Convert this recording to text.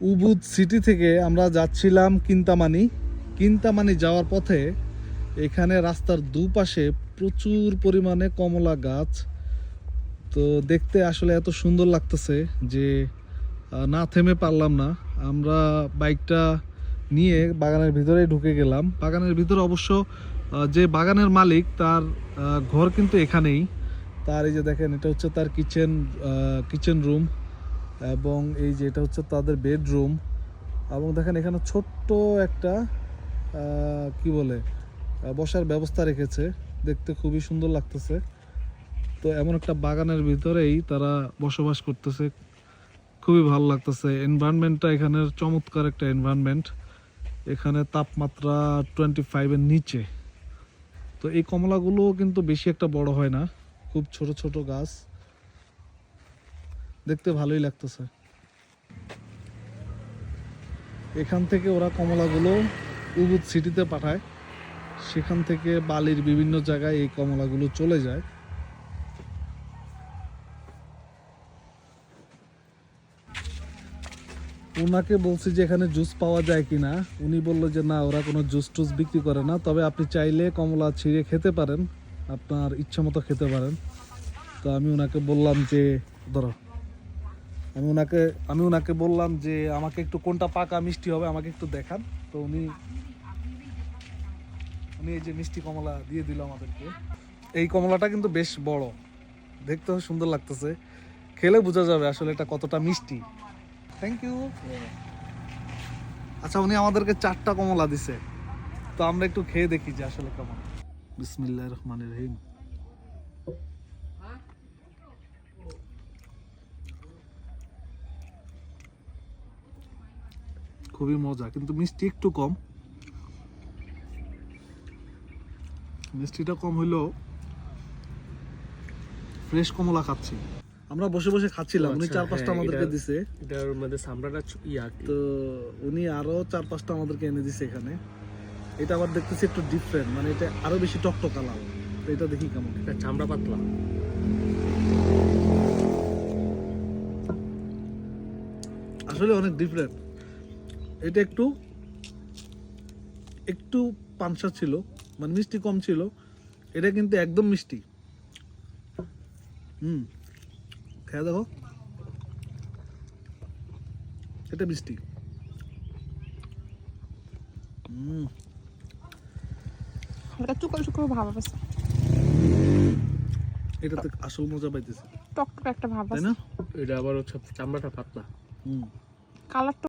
Ubud city থেকে আমরা যাচ্ছিলাম কিন্তামানি। কিন্তামানি যাওয়ার পথে এখানে রাস্তার দুপাশে প্রচুর পরিমাণে কমলা গাছ। তো দেখতে আসলে এত সুন্দর লাগতেছে যে না থেমে পারলাম না। আমরা বাইকটা নিয়ে বাগানের ভিতরে ঢুকে গেলাম। বাগানের ভিতরে অবশ্য যে বাগানের মালিক তার ঘর কিন্তু এখানেই। তার এই যে দেখেন, এটা হচ্ছে তার কিচেন কিচেন রুম। এবং এই যে এটা হচ্ছে তাদের বেডরুম এবং দেখেন এখানে ছোট্ট একটা কি বলে বসার ব্যবস্থা রেখেছে। দেখতে খুবই সুন্দর লাগতেছে। তো এমন একটা বাগানের ভিতরেই তারা বসবাস করতেছে। খুবই ভালো লাগতেছে। এনভায়রনমেন্টটা এখানের চমৎকার একটা এনভায়রনমেন্ট এখানে তাপমাত্রা টোয়েন্টি ফাইভের নিচে। তো এই কমলাগুলো কিন্তু বেশি একটা বড় হয় না। খুব ছোট ছোট গাছ। দেখতে ভালোই লাগতেছে। এখান থেকে ওরা কমলাগুলো উবুদ সিটিতে পাঠায়। সেখান থেকে বালির বিভিন্ন জায়গায় এই কমলাগুলো চলে যায়। ওনাকে বলছি যে এখানে জুস পাওয়া যায় কিনা। উনি বলল যে, না, ওরা কোনো জুস টুস বিক্রি করে না। তবে আপনি চাইলে কমলা ছিঁড়ে খেতে পারেন। আপনার ইচ্ছা মতো খেতে পারেন। তো আমি ওনাকে বললাম যে, ধরো। আমি ওনাকে আমি ওনাকে বললাম যে আমাকে একটু কোনটা পাকা মিষ্টি হবে আমাকে একটু দেখান। তো উনি উনি এই যে মিষ্টি কমলা দিয়ে দিল আমাদেরকে। এই কমলাটা কিন্তু বেশ বড়। দেখতেও সুন্দর লাগতেছে। খেলে বোঝা যাবে আসলে এটা কতটা মিষ্টি। থ্যাংক ইউ আচ্ছা উনি আমাদেরকে চারটা কমলা দিছে। তো আমরা একটু খেয়ে দেখি যে আসলে কেমন। বিসমিল্লাহ রহমান রহিম। খুবই মজা কিন্তু মিষ্টি একটু কম। মিষ্টিটা কম হইলেও ফ্রেশ কমলা খাচ্ছি। আমরা বসে বসে খাচ্ছিলাম উনি আচ্ছা, চার পাঁচটা হ্যাঁ, আমাদেরকে দিছে। এটার মধ্যে ছ- ইয়া তো উনি আরও চার পাঁচটা আমাদেরকে এনে দিছে এখানে। এটা আবার দেখতেছি একটু ডিফারেন্ট মানে এটা আরও বেশি টকটক কালার তো এটা দেখি কেমন। এটা চামড়া পাতলা। আসলে অনেক ডিফারেন্ট এটা একটু একটু পানসা ছিল মানে মিষ্টি কম ছিল। এটা কিন্তু একদম মিষ্টি। হুম খেয়ে দেখো। এটা মিষ্টি। হুম। হালকা চুকো চুকো ভাব আছে। এটাতে আসল মজা পাইতেছে। টক টক একটা ভাব আছে। না? এটা আবার হচ্ছে চামড়াটা পাতলা। হুম। কালারটা